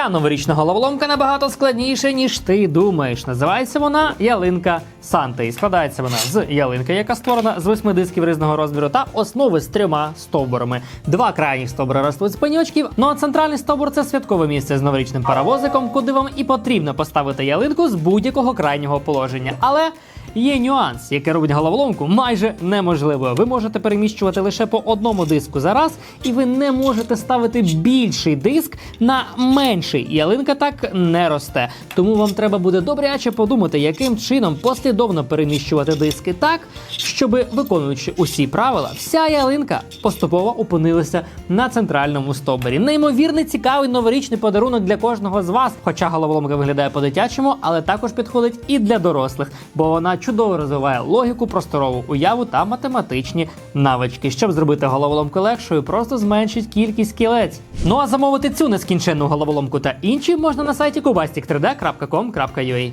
Ця новорічна головоломка набагато складніша, ніж ти думаєш. Називається вона ялинка Санти. І складається вона з ялинки, яка створена з восьми дисків різного розміру, та основи з трьома стовбурами. Два крайніх стовбури ростуть з пеньочків. Ну а центральний стовбур це святкове місце з новорічним паровозиком, куди вам і потрібно поставити ялинку з будь-якого крайнього положення. Але Є нюанс, який робить головоломку майже неможливою. Ви можете переміщувати лише по одному диску за раз, і ви не можете ставити більший диск на менший. Ялинка так не росте. Тому вам треба буде добряче подумати, яким чином послідовно переміщувати диски так, щоб виконуючи усі правила, вся ялинка поступово опинилася на центральному стовбурі. Неймовірний цікавий новорічний подарунок для кожного з вас. Хоча головоломка виглядає по-дитячому, але також підходить і для дорослих, бо вона чудово розвиває логіку, просторову уяву та математичні навички. Щоб зробити головоломку легшою, просто зменшить кількість кілець. Ну а замовити цю нескінченну головоломку та інші можна на сайті kubastic3d.com.ua.